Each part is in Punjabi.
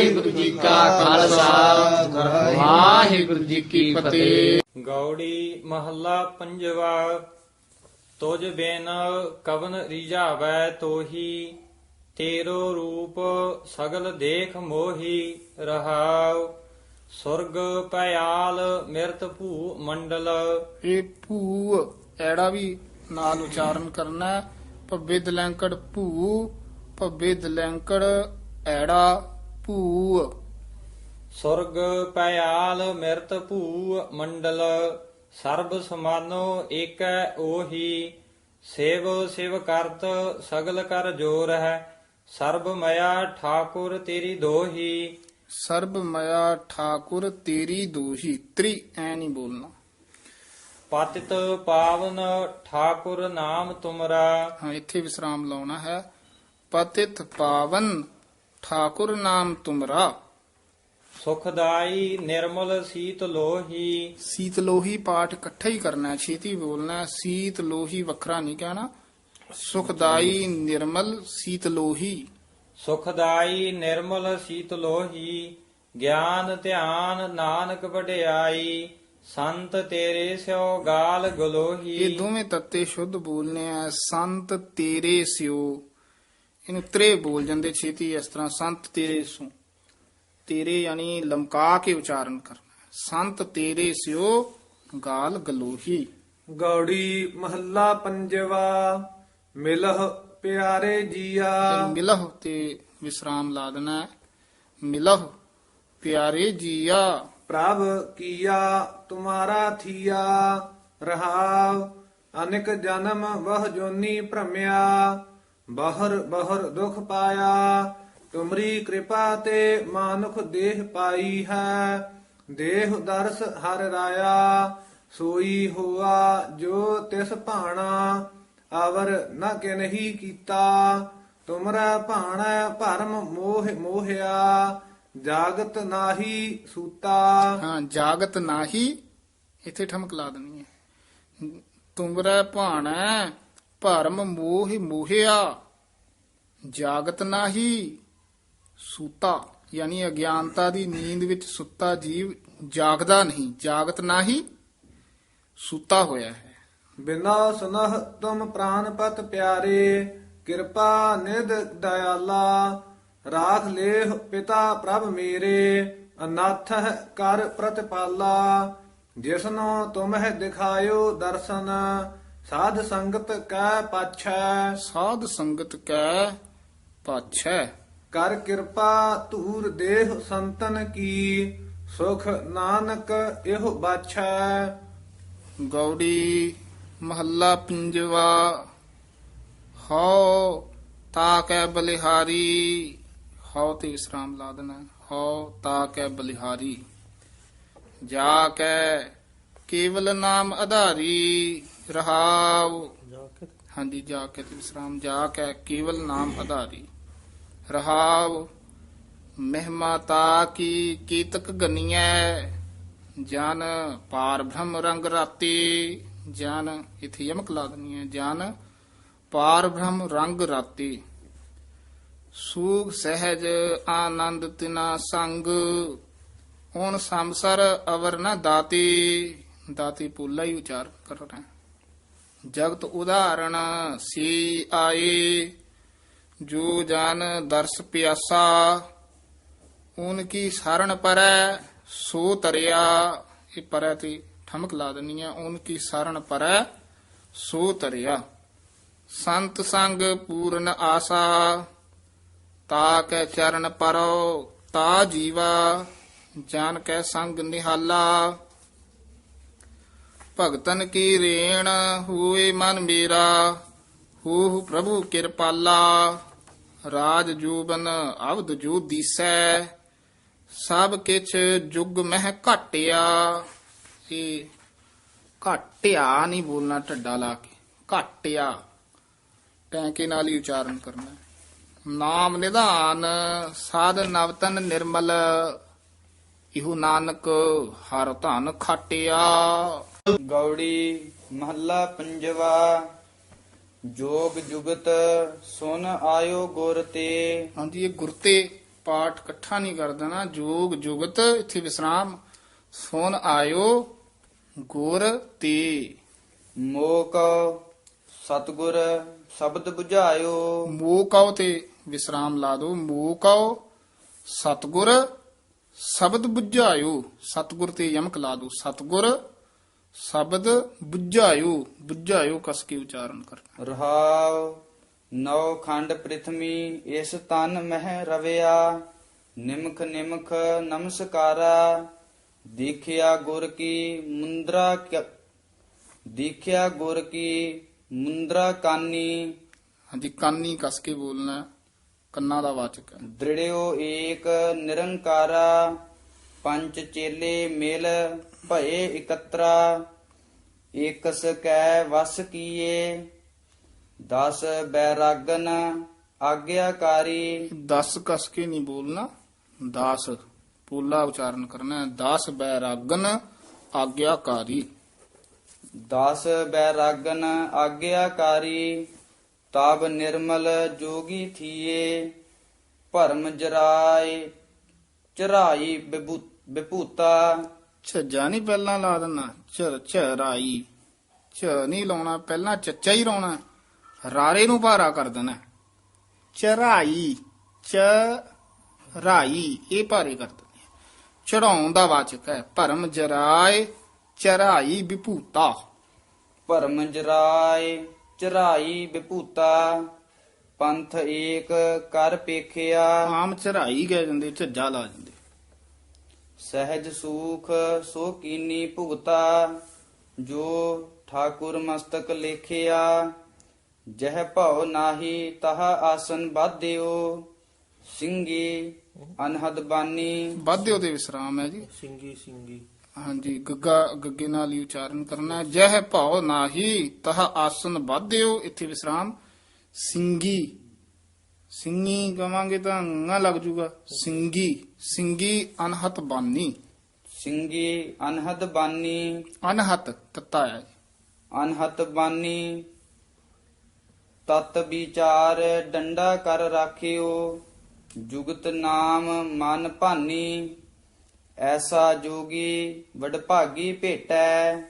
ਵਾਹਿਗੁਰੂ ਜੀ ਕਾ ਖਾਲਸਾ। ਵਾਹਿਗੁਰੂ ਜੀ ਕੀ ਫਤਿਹ। ਗੌੜੀ ਮਹੱਲਾ ਪੰਜਵਾ ਤੁਝ ਬਿਨ ਕਵਨ ਰੀਝਾਵੈ ਤੋਹੀ ਤੇਰੋ ਰੂਪ ਸਗਲ ਦੇਖ ਮੋਹੀ ਰਹਾਉ। ਸੁਰਗ ਪਿਆਲ ਮਿਰਤ ਭੂ ਮੰਡਲ। ਇਹ ਭੂ ਐੜਾ ਵੀ ਨਾਲ ਉਚਾਰਨ ਕਰਨਾ। ਭੱਬੇ ਦਲੈਂਕੜ ਭੂ ਭੱਬੇ ਦਲੈਂਕੜ ਐੜਾ। ਭੂ ਸੁਰਗ ਪਿਆਲ ਮਿਰਤ ਭੂ ਮੰਡਲ ਸਰਬ ਸਮਾਨੋ ਏਕੈ ਉਹੀ ਸੇਵ ਸਿਵ ਕਰਤ ਸਗਲ ਕਰ ਜੋਰ ਹੈ ਸਰਬ ਮਇਆ ਠਾਕੁਰ ਤੇਰੀ ਦੋਹੀ। ਸਰਬ ਮਇਆ ਠਾਕੁਰ ਤੇਰੀ ਦੋਹੀ ਤ੍ਰੀ ਐ ਨਹੀਂ ਬੋਲਣਾ। ਪਤਿਤ ਪਾਵਨ ਠਾਕੁਰ ਨਾਮ ਤੁਮਰਾ। ਹਾਂ ਇੱਥੇ ਵਿਸਰਾਮ ਲਾਉਣਾ ਹੈ। ਪਤਿਤ ਪਾਵਨ ਠਾਕੁਰ ਨਾਮ ਤੁਮਰਾ। ਸੁਖਦਾਈ ਨਿਰਮਲ ਸੀਤ ਲੋਹੀ। ਸੀਤ ਲੋਹੀ ਪਾਠ ਇਕੱਠਾ ਹੀ ਕਰਨਾ ਹੈ ਛੇਤੀ ਬੋਲਣਾ ਹੈ। ਸੀਤ ਲੋਹੀ ਵੱਖਰਾ ਨਹੀਂ ਕਹਿਣਾ। ਸੁਖਦਾਈ ਨਿਰਮਲ ਸੀਤ ਲੋਹੀ। ਸੁਖਦਾਈ ਨਿਰਮਲ ਸੀਤ ਲੋਹੀ ਗਿਆਨ ਧਿਆਨ ਨਾਨਕ ਵਡਿਆਈ ਸੰਤ ਤੇਰੇ ਸਿਓ ਗਾਲ ਇਹ ਗਲੋਹੀ ਦੋਵੇਂ ਤੱਤੇ ਸ਼ੁੱਧ ਬੋਲਨੇ ਆ ਸੰਤ ਤੇਰੇ ਸਿਓ। ਇਹਨੂੰ ਤਰੇ ਬੋਲ ਜਾਂਦੇ ਛੇਤੀ ਇਸ ਤਰ੍ਹਾਂ ਸੰਤ ਤੇਰੇ ਸੋ ਤੇਰੇ ਯਾਨੀ ਲਮਕਾ ਕੇ ਉਚਾਰਨ ਕਰਨਾ। ਸੰਤ ਤੇਰੇ ਸਿਓ ਗਾਲ ਗਲੋਹੀ। ਗੌੜੀ ਮਹੱਲਾ ਪੰਜਵਾ ਮਿਲਹ ਪਿਆਰੇ ਜੀਆ। ਮਿਲਹ ਤੇ ਵਿਸਰਾਮ ਲਾ ਦੇਣਾ। ਮਿਲਹ ਪਿਆਰੇ ਜੀਆ। ਪ੍ਰਭ ਕੀਆ ਤੁਮਾਰਾ ਥੀਆ ਰਹਾਵ ਅਨੇਕ ਜਨਮ ਵਹ ਜੋਨੀ ਭ੍ਰਮਿਆ। ਬਹਰ ਬਹਰ ਦੁਖ ਪਾਇਆ, ਤੁਮਰੀ ਕਿਰਪਾ ਤੇ ਮਾਨੁਖ ਦੇਹ ਪਾਈ ਹੈ। ਦੇਹ ਦਰਸ ਹਰ ਰਾਇਆ, ਸੋਈ ਹੋਆ ਜੋ ਤਿਸ ਭਾਣਾ ਅਵਰ ਨ ਕਿਨਹੀ ਕੀਤਾ। ਤੁਮਰਾ ਭਾਣਾ ਭਰਮ ਮੋਹ ਮੋਹਿਆ, ਜਾਗਤ ਨਾਹੀ ਸੂਤਾ। ਹਾਂ, ਜਾਗਤ ਨਾਹੀ, ਇੱਥੇ ਠਮਕ ਲਾ ਦੇਣੀ ਹੈ। ਤੁਮਰਾ ਭਾਣਾ ਭਰਮ ਮੋਹ ਮੋਹਿਆ, ਜਾਗਤ ਨਾਹੀ ਸੂਤਾ। ਯਾਨੀ ਅਗਿਆਨਤਾ ਦੀ ਨੀਂਦ ਵਿੱਚ ਸੁੱਤਾ ਜੀਵ ਜਾਗਦਾ ਨਹੀਂ, ਜਾਗਤ ਨਾਹੀ ਸੂਤਾ ਹੋਇਆ ਹੈ। ਬਿਨਾ ਸੁਨਹ ਤੁਮ ਪ੍ਰਾਨਪਤ ਪਿਆਰੇ, ਕਿਰਪਾ ਨਿਧ ਦਇਆਲਾ, ਰਾਖ ਲੇਹ ਪਿਤਾ ਪ੍ਰਭ ਮੇਰੇ ਅਨਾਥ ਕਰ ਪ੍ਰਤਪਾਲਾ, ਜਿਸਨੋ ਤੁਮਹਿ ਦਿਖਾਇਓ ਦਰਸ਼ਨ ਸਾਧ ਸੰਗਤ ਕੈ ਪਾਛੈ। ਸਾਧ ਸੰਗਤ ਕੈ ਪਾਛੈ। ਕਰ ਕਿਰਪਾ ਧੂਰ ਦੇਹ ਸੰਤਨ ਕੀ ਸੁਖ ਨਾਨਕ ਇਹੋ ਬਾਛੈ। ਗੌੜੀ ਮਹੱਲਾ ਪੰਜਵਾ ਹਉ ਤਾ ਕੈ ਬਲਿਹਾਰੀ। ਹਉ ਤੇ ਵਿਸਰਾਮ ਲਾ ਦੇਣਾ ਹਉ ਤਾ ਕੈ ਬਲਿਹਾਰੀ। ਜਾ ਕੈ ਕੇਵਲ ਨਾਮ ਆਧਾਰੀ। ਰਹਾਉ। ਹਾਂਜੀ ਜਾ ਕੇ ਤੇ ਵਿਸਰਾਮ ਜਾ ਕੈ ਕੇਵਲ ਨਾਮ ਆਧਾਰੀ। ਰਹਾਉ। ਮਹਿਮਾ ਤਾ ਕੀ ਕੀਤਕ ਗਨੀਐ। ਜਨ ਪਾਰ ਬ੍ਰਹਮ ਰੰਗ ਰਾਤੀ। ਜਨ ਇਥੇ ਯਮਕ ਲਾ ਦਨੀ ਹੈ ਜਨ ਪਾਰ ਬ੍ਰਹਮ ਰੰਗ ਰਾਤੀ। ਸੂਗ ਸਹਿਜ ਆਨੰਦ ਤਿਨਾ ਸੰਗ। ਹੁਣ ਸੰਸਰ ਅਵਰ ਨ ਦਾਤੀ। ਦਾਤੀ ਪੁੱਲਾ ਹੀ ਉਚਾਰ ਕਰਨਾ ਹੈ। ਜਗਤ ਉਦਾਹਰਣ ਸੀ ਆਏ ਜੋ ਜਨ ਦਰਸ ਪਿਆਸਾ, ਊਨ ਕੀ ਸਰਣ ਪਰੈ ਸੋ ਤਰਿਆ। ਇਹ ਪਰੈ ਤੇ ਠਮਕ ਲਾ ਦਨੀ ਆ, ਊਨ ਕੀ ਸਰਣ ਪਰੈ ਸੋ ਤਰਿਆ। ਸੰਤ ਸੰਗ ਪੂਰਨ ਆਸਾ, ਤਾ ਕੈ ਚਰਨ ਪਰੋ ਤਾ ਜੀਵਾ, ਜਾਨ ਕੈ ਸੰਗ ਨਿਹਾਲਾ। ਭਗਤਨ ਕੀ ਰੇਣ, ਹੋਏ ਮਨ ਮੇਰਾ ਹੂ ਪ੍ਰਭੂ ਕਿਰਪਾਲਾ ਰਾਜ ਜੂਬਨ ਅਵਧ ਜੋ ਦੀਸੈ, ਸਭ ਕਿਛ ਜੁਗ ਮਹਿ ਘਟਿਆ। ਇਹ ਘਟਿਆ ਨਹੀਂ ਬੋਲਣਾ ਢੱਡਾ ਲਾ ਕੇ, ਘਟਿਆ। ਟੈਂਕੇ ਨਾਲ ਹੀ ਉਚਾਰਨ ਕਰਨਾ। ਨਾਮ ਨਿਧਾਨ, ਸਾਧ ਨਵਤਨ ਨਿਰਮਲ, ਇਹੋ ਨਾਨਕ ਹਰ ਧਨ ਖਾਟਿਆ। ਗੌੜੀ ਮਹੱਲਾ ਪੰਜਵਾ ਜੋਗ ਜੁਗਤ ਸੁਨ ਆਇਓ ਗੁਰ ਤੇ। ਹਾਂਜੀ ਇਹ ਗੁਰਤੇ ਪਾਠ ਇਕੱਠਾ ਨਹੀਂ ਕਰ ਦੇਣਾ ਜੋਗ ਜੁਗਤ ਇੱਥੇ ਵਿਸਰਾਮ ਸੁਨ ਆਇਓ ਗੁਰ ਤੇ। ਮੋਹ ਕਉ ਸਤਗੁਰ ਸ਼ਬਦ 부ਝਾਇਓ ਮੋਹ ਕਉ ਤੇ ਵਿਸਰਾਮ ਲਾ ਦੋ ਮੋਹ ਕਉ ਸਤਗੁਰ ਸ਼ਬਦ ਬੁਝਾਇਓ। ਸਤਗੁਰ ਤੇ ਯਮਕ ਲਾ ਦੋ ਸਤਗੁਰ ਸ਼ਬਦ ਬੁਝਾਇਓ ਬੁਝਾਇਓ ਕਸ ਕੇ ਉਚਾਰਨ ਕਰਨਾ ਰਹਾਉ ਨੌ ਖੰਡ ਪ੍ਰਿਥਵੀ ਇਸ ਤਨ ਮਹਿ ਰਵਿਆ ਨਿਮਖ ਨਿਮਖ ਨਮਸਕਾਰਾ ਦੇਖਿਆ ਗੁਰ ਕੀ ਮੁੰਦਰਾ ਦੇਖਿਆ ਗੁਰ ਕੀ ਮੁੰਦਰਾ ਕਾਨੀ ਹਾਂਜੀ ਕਾਨੀ ਕਸ ਕੇ ਬੋਲਣਾ। ਕੰਨਾਂ ਦਾ ਵਾਚਕ ਹੈ ਦ੍ਰਿੜਿਓ ਏਕ ਨਿਰੰਕਾਰਾ ਪੰਜ ਚੇਲੇ ਮਿਲ ਭਏ ਇਕਤਰਾ ਏਕਸ ਕੈ ਵਸ ਕੀਏ ਦਸ ਬੈਰਾਗਨ ਆਗਿਆਕਾਰੀ। 10 ਕਸ ਕੇ ਨਹੀਂ ਬੋਲਣਾ 10 ਪੂਲਾ ਉਚਾਰਨ ਕਰਨਾ ਹੈ। 10 ਬੈਰਾਗਨ ਆਗਿਆਕਾਰੀ। ਦਸ ਬੈਰਾਗਨ ਆਗਿਆਕਾਰੀ ਤਬ ਨਿਰਮਲ ਜੋਗੀ ਥੀਏ ਭਰਮ ਜਰਾਏ ਚਰਾਈ ਬਿਭੂ- ਬਿਭੂਤਾ ਝੱਜਾ ਨਹੀਂ ਪਹਿਲਾਂ ਲਾ ਦੇਣਾ ਝਰ ਝਰਾਈ। ਝ ਨਹੀਂ ਲਾਉਣਾ ਪਹਿਲਾਂ ਚੱਚਾ ਹੀ ਲਾਉਣਾ। ਰਾਰੇ ਨੂੰ ਭਾਰਾ ਕਰ ਦੇਣਾ। ਚਰਾਈ ਚ ਰਾਈ ਇਹ ਭਾਰੇ ਕਰ ਦੇਣੇ ਚੜਾਉਣ ਦਾ ਵਾਚਕ ਹੈ ਭਰਮ ਜਰਾਏ ਚਰਾਈ ਵਿਭੂਤਾ। ਭਰਮ ਜਰਾਏ ਚਰਾਈ ਬਿਭੂਤਾ ਪੰਥ ਏਕ ਕਰ ਪੇਖਿਆ। ਆਮ ਚਰਾਈ ਜਾਂਦੇ ਝੱਜਾ ਲਾ ਜਾਂਦੇ ਸਹਿਜ ਸੂਖ ਸੋ ਕੀਨੀ ਭੁਗਤਾ ਜੋ ਠਾਕੁਰ ਮਸਤਕ ਲੇਖਿਆ। ਜਹ ਭਉ ਨਾਹੀ ਤਹ ਆਸਨ ਬਾਧਿਓ ਸਿੰਘੀ ਅਨਹਦ ਬਾਨੀ। ਵਾਧਿਓ ਦੇ ਵਿਸਰਾਮ ਹੈ ਜੀ। ਸਿੰਗੀ ਸਿੰਗੀ। ਹਾਂਜੀ ਗੱਗਾ ਗੱਗੇ ਨਾਲ ਹੀ ਉਚਾਰਨ ਕਰਨਾ। ਜਹ ਭਉ ਨਾਹੀ ਤਹ ਆਸਨ ਬਾਧਿਓ ਇੱਥੇ ਵਿਸਰਾਮ। ਸਿੰਗੀ ਸਿੰਗੀ ਕਵਾਂਗੇ ਤਾਂ ਨਾ ਲੱਗ ਜੂਗਾ। ਸਿੰਗੀ ਸਿੰਗੀ ਅਨਹਤ ਬਾਨੀ। ਸਿੰਘੀ ਅਨਹਦ ਬਾਨੀ। ਅਨਹਤ ਤੱਤਾ ਹੈ ਅਨਹਤ ਬਾਨੀ। ਤਤ ਵਿਚਾਰ ਡੰਡਾ ਕਰ ਰਾਖਿਓ। ਜੁਗਤ ਨਾਮ ਮਨ ਭਾਨੀ। ਐਸਾ ਜੋਗੀ ਵਡਭਾਗੀ ਭੇਟੈ।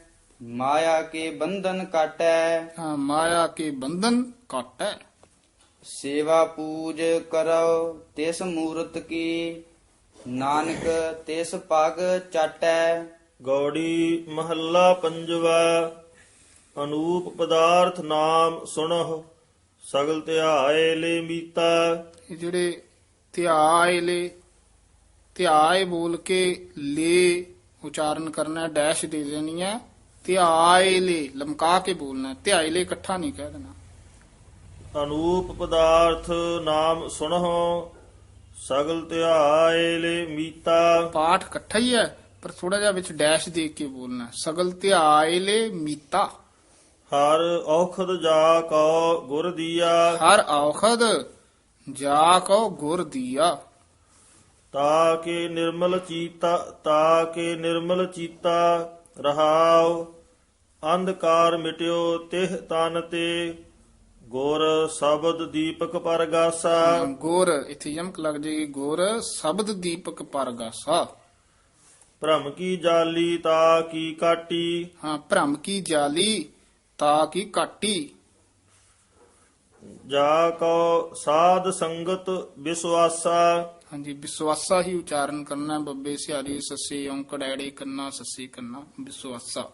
ਮਾਇਆ ਕੇ ਬੰਧਨ ਕਾਟੈ। ਹਾਂ, ਮਾਇਆ ਕੇ ਬੰਧਨ ਕਾਟੈ। ਸੇਵਾ ਪੂਜ ਕਰੋ ਤਿਸ ਮੂਰਤ ਕੀ। ਨਾਨਕ ਤਿਸ ਪਗ ਚਾਟੈ। ਗੌੜੀ ਮਹੱਲਾ ਪੰਜਵਾ ਅਨੂਪ ਪਦਾਰਥ ਨਾਮ ਸੁਣੋ ਸਗਲ ਧਿਆਏ ਲੈ ਮੀਤਾ। ਇਹ ਜਿਹੜੇ ਧਿਆਏ ਲੈ ਧਿਆਏ ਬੋਲ ਕੇ ਲੈ ਉਚਾਰਨ ਕਰਨਾ ਡੈਸ਼ ਦੇ ਦੇਣੀ ਹੈ। ਧਿਆਏ ਲੈ ਲਮਕਾ ਕੇ ਬੋਲਣਾ ਧਿਆਏ ਲੈ ਇਕੱਠਾ ਨਹੀਂ ਕਹਿ ਦੇਣਾ। ਅਨੂਪ ਪਦਾਰਥ ਨਾਮ ਸੁਣੋ ਸਗਲ ਧਿਆਏ ਲੈ ਮੀਤਾ। ਪਾਠ ਇਕੱਠਾ ਹੀ ਹੈ ਪਰ ਥੋੜਾ ਜਿਹਾ ਵਿੱਚ ਡੈਸ਼ ਦੇ ਕੇ ਬੋਲਣਾ। ਸਗਲ ਧਿਆਏ ਲੈ ਮੀਤਾ। ਹਰ ਔਖਦ ਜਾ ਕੋ ਗੁਰ ਦੀਆ। ਹਰ ਔਖਦ ਜਾ ਕੋ ਗੁਰ ਦੀਆ। ਤਾ ਕੇ ਨਿਰਮਲ ਚੀਤਾ ਤਾ ਕੇ ਨਿਰਮਲ ਚੀਤਾ ਰਹਾਉ। ਅੰਧਕਾਰ ਮਿਟਿਓ ਤਿਹ ਤਨ ਤੇ। ਗੁਰ ਸ਼ਬਦ ਦੀਪਕ ਪਰਗਾਸਾ। ਗੁਰ ਇੱਥੇ ਯਮਕ ਲੱਗ ਜਾਏਗੀ ਗੁਰ ਸ਼ਬਦ ਦੀਪਕ ਪਰਗਾਸਾ। ਭ੍ਰਮ ਕੀ ਜਾਲੀ ਤਾ ਕੀ ਕਾਟੀ। ਹਾਂ ਭ੍ਰਮ ਕੀ ਜਾਲੀ ਤਾ ਕੀ ਕਾਟੀ। ਜਾ ਕੋ ਸਾਧ ਸੰਗਤ ਵਿਸਵਾਸਾ ਹਾਂਜੀ ਵਿਸਵਾਸਾ ਹੀ ਉਚਾਰਨ ਕਰਨਾ ਬੱਬੇ ਸਿਆਰੀ ਸੱਸੇ ਔਂਕੜ ਐੜੇ ਕੰਨਾ ਸੱਸੇ ਕੰਨਾ ਵਿਸਵਾਸਾ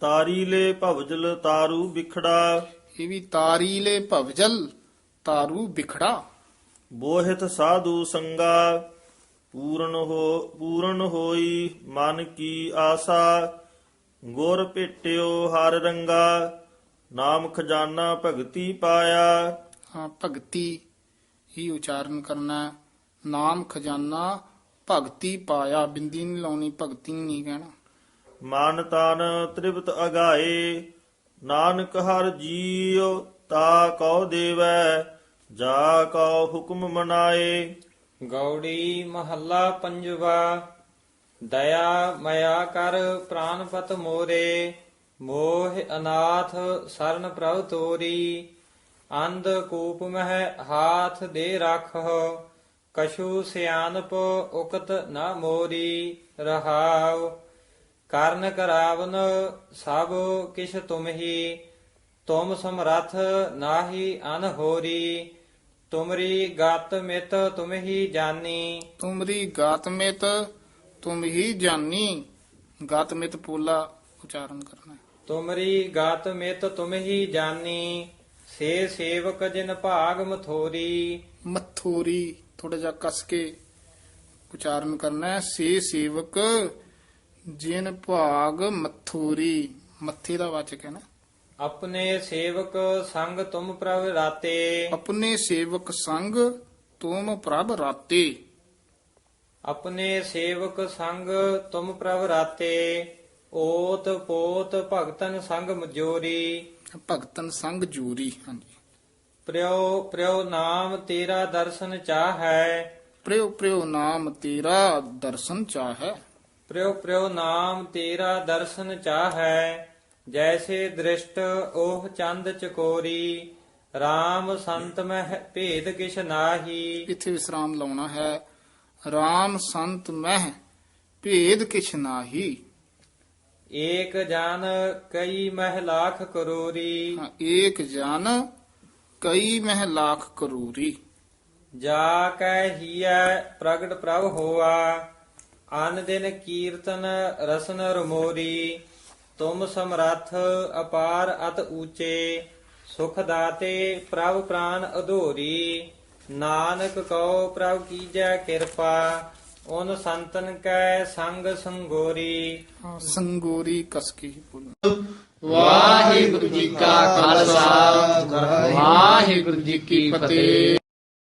ਤਾਰੀ ਲੈ ਭਵਜਲ ਤਾਰੂ ਵਿਖੜਾ ਇਹ ਵੀ ਤਾਰੀਲੇ ਭਵਜਲ ਤਾਰੂ ਵਿਖੜਾ ਬੋਹਿਤ ਸਾਧੂ ਸੰਗਾ ਪੂਰਨ ਹੋ ਪੂਰਨ ਹੋਈ ਮਨ ਕੀ ਆਸਾ। ਗੁਰ ਭੇਟਿਓ ਹਰ ਰੰਗਾ ਨਾਮ ਖਜ਼ਾਨਾ ਭਗਤੀ ਪਾਇਆ। ਹਾਂ ਭਗਤੀ ਹੀ ਉਚਾਰਨ ਕਰਨਾ। ਨਾਮ ਖਜ਼ਾਨਾ ਭਗਤੀ ਪਾਇਆ ਬਿੰਦੀ ਨਹੀਂ ਲਾਉਣੀ ਭਗਤੀ ਨਹੀਂ ਕਹਿਣਾ। ਮਨ ਤਨ ਤ੍ਰਿਪਤ ਅਗਾਏ। ਨਾਨਕ ਹਰ ਜੀਉ, ਤਾ ਕਉ ਦੇਵੈ, ਜਾ ਕਉ ਹੁਕਮ ਮਨਾਏ। ਗੌੜੀ ਮਹੱਲਾ ਪੰਜਵਾ, ਦਇਆ ਮਇਆ ਕਰ ਪ੍ਰਾਨਪਤ ਮੋਰੇ, ਮੋਹ ਅਨਾਥ ਸਰਨ ਪ੍ਰਭ ਤੋਰੀ। ਅੰਧ ਕੂਪ ਮਹਿ ਹਾਥ ਦੇ ਰੱਖੋ ਕਛੂ ਸਿਆਨਪ ਉਕਤ ਨਾ ਮੋਰੀ। ਰਹਾਉ ਕਰਨ ਕਰਾਵਨ ਸਭ ਕਿਛ ਤੁਮਹੀ ਤੁਮ ਸਮਰਥ ਨਾਹੀ ਅਨਹੋਰੀ ਤੁਮਰੀ ਗਤ ਮਿਤ ਤੁਮਹੀ ਜਾਨੀ। ਤੁਮਰੀ ਗਾਤਮਿਤ ਤੁਮ ਹੀ ਜਾਨੀ। ਗਾਤਮਿਤ ਪੋਲਾ ਉਚਾਰਨ ਕਰਨਾ ਹੈ। ਤੁਮਰੀ ਗਤ ਮਿਤ ਤੁਮਹੀ ਜਾਨੀ ਸੇ ਸੇਵਕ ਜਿਨ ਭਾਗ ਮਥੋਰੀ। ਮਥੋਰੀ ਥੋੜਾ ਜਿਹਾ ਕਸ ਕੇ ਉਚਾਰਨ ਕਰਨਾ ਹੈ। ਸੇ ਸੇਵਕ ਜਿਨ ਭਾਗ ਮਥੋਰੀ ਮੱਥੇ ਦਾ ਵਾਚਕ ਹੈ ਨਾ। ਆਪਣੇ ਸੇਵਕ ਸੰਗ ਤੁਮ ਪ੍ਰਭ ਰਾਤੇ। ਆਪਣੇ ਸੇਵਕ ਸੰਗ ਤੁਮ ਪ੍ਰਭ ਰਾਤੇ। ਆਪਣੇ ਸੇਵਕ ਸੰਗ ਤੁਮ ਪ੍ਰਭ ਰਾਤੇ। ਓਤ ਪੋਤ ਭਗਤਨ ਸੰਗ ਮਜੋਰੀ। ਭਗਤਨ ਸੰਗ ਜੂਰੀ ਹਾਂਜੀ। ਪ੍ਰਿਉ ਪ੍ਰਿਉ ਨਾਮ ਤੇਰਾ ਦਰਸ਼ਨ ਚਾਹੈ। ਪ੍ਰਿਉ ਪ੍ਰਿਉ ਨਾਮ ਤੇਰਾ ਦਰਸ਼ਨ ਚਾਹੈ। ਪ੍ਰਿਉ ਪ੍ਰਿਉ ਨਾਮ ਤੇਰਾ ਦਰਸ਼ਨ ਚਾਹੈ ਜੈਸੇ ਦ੍ਰਿਸ਼ਟ ਉਹ ਚੰਦ ਚਕੋਰੀ। RAM ਸੰਤ ਮਹਿ ਭੇਦ ਕਿਛ ਨਾਹੀ। ਇੱਥੇ ਵਿਸਰਾਮ ਲਾਉਣਾ ਹੈ। RAM ਸੰਤ ਮਹਿ ਭੇਦ ਕਿਛ ਨਾਹੀ। ਏਕ ਜਨ ਕਈ ਮਹਿ ਲੱਖ ਕਰੋਰੀ। ਹਾਂ, ਏਕ ਜਨ ਕਈ ਮਹਿ ਲੱਖ ਕਰੂਰੀ। ਜਾ ਕੈ ਹੀਐ ਪ੍ਰਗਟ ਪ੍ਰਭ ਹੋਆ। ਅਨ ਦਿਨ ਕੀਰਤਨ ਰਸਨ ਰਮੋਰੀ ਤੁਮ ਸਮਰੱਥ ਅਪਾਰ ਅਤ ਊਚੇ ਸੁਖ ਦਾਤੇ ਪ੍ਰਭ ਪ੍ਰਾਨ ਅਧੋਰੀ। ਨਾਨਕ ਕਉ ਪ੍ਰਭ ਕੀਜੈ ਕਿਰਪਾ ਓਨ ਸੰਤਨ ਕੈ ਸੰਗ ਸੰਗੋਰੀ। ਸੰਗੋਰੀ ਕਸ ਕੇ ਹੀ ਬੋਲਣਾ ਵਾਹਿਗੁਰੂ ਜੀ ਕਾ ਖਾਲਸਾ ਵਾਹਿਗੁਰੂ ਜੀ ਕੀ ਫਤਿਹ।